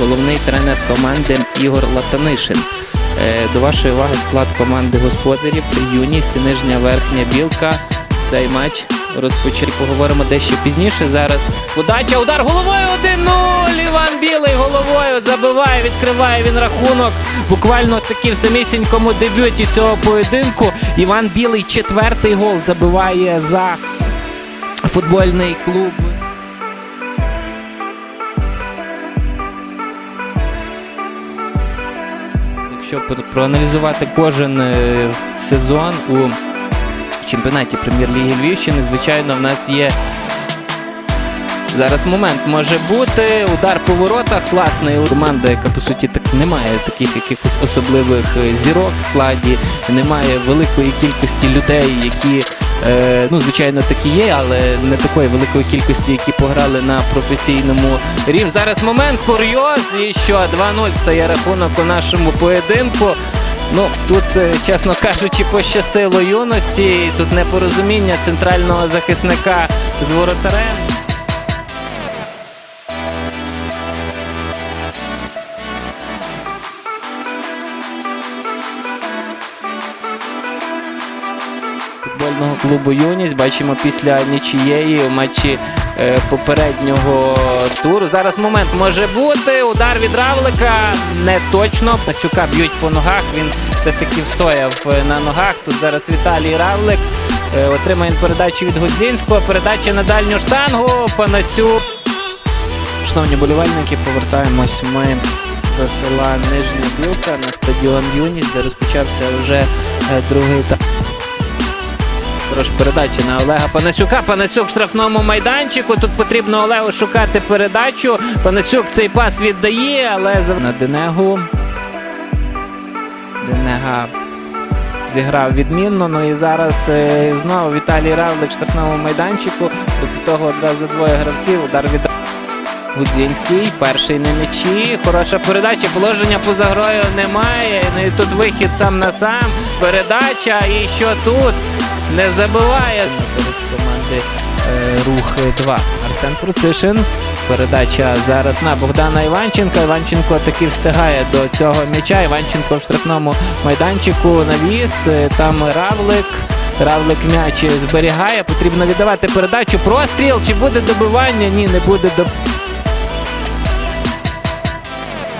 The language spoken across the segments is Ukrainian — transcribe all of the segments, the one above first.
головний тренер команди Ігор Латанишин. Е, До вашої уваги склад команди господарів юність нижня верхня білка. Цей матч розпочали. Поговоримо дещо пізніше. Зараз подача, удар головою 1-0. Іван Білий головою забиває, відкриває він рахунок. Буквально таки в самісінькому дебюті цього поєдинку. Іван Білий четвертий гол забиває за футбольний клуб. Якщо проаналізувати кожен е, сезон у чемпіонаті прем'єр-ліги Львівщини, звичайно, в нас є. Зараз момент може бути. Удар по воротах класний. Команда, яка по суті так не має таких якихось особливих е, зірок в складі, немає великої кількості людей, які, е, ну, звичайно, такі є, але не такої великої кількості, які пограли на професійному рівні. Зараз момент курйоз. І що 2-0 стає рахунок у нашому поєдинку. Ну, тут, е, чесно кажучи, пощастило юності. Тут непорозуміння центрального захисника з воротарем. Футбольного клубу Юність. Бачимо після нічієї у матчі е, попереднього туру. Зараз момент може бути. Удар від Равлика не точно. Пасюка б'ють по ногах. Він все-таки встояв е, на ногах. Тут зараз Віталій Равлик. е, Отримає передачу від Гудзінського. Передача на дальню штангу. Панасюк. Шановні болівальники, повертаємось ми до села Нижня Білка на стадіон Юність, де розпочався вже другий етап. Тож передача на Олега Панасюка. Панасюк в штрафному майданчику. Тут потрібно Олегу шукати передачу. Панасюк цей пас віддає, але на Денегу. Денега зіграв відмінно. Ну і зараз е, знову Віталій Равлик в штрафному майданчику. Проти того одразу двоє гравців. Удар від Гудзінський, перший на м'ячі. Хороша передача. Положення поза грою немає. Ну і тут вихід сам на сам. Передача. І що тут? Не забиває команди е, Рух 2. Арсен Процишин. Передача зараз на Богдана Іванченка. Іванченко таки встигає до цього м'яча. Іванченко в штрафному майданчику навіс. Е, Там Равлик. Равлик м'яч зберігає. Потрібно віддавати передачу. Простріл. Чи буде добивання? Ні, не буде до.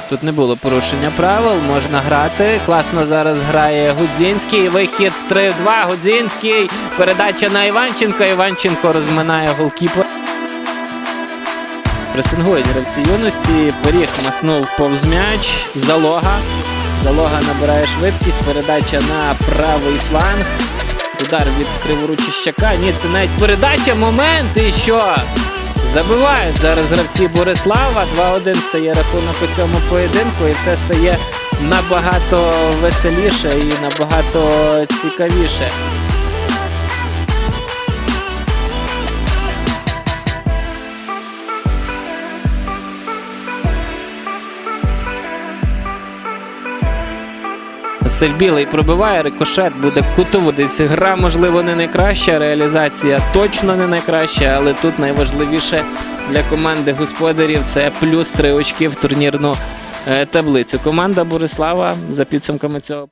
Тут не було порушення правил, можна грати. Класно зараз грає Гудзінський. Вихід 3-2. Гудзінський. Передача на Іванченка. Іванченко розминає голкіпер. Пресингують гравці юності. Поріг махнув повз м'яч. Залога. Залога набирає швидкість. Передача на правий фланг. Удар від Криворучищака. Ні, це навіть передача. Момент. І що? Забивають зараз гравці Борислава. 2-1 стає рахунок у цьому поєдинку, і все стає набагато веселіше і набагато цікавіше. Василь Білий пробиває, рикошет буде кутово. Десь гра, можливо, не найкраща, реалізація точно не найкраща, але тут найважливіше для команди господарів це плюс три очки в турнірну е, таблицю. Команда Борислава за підсумками цього.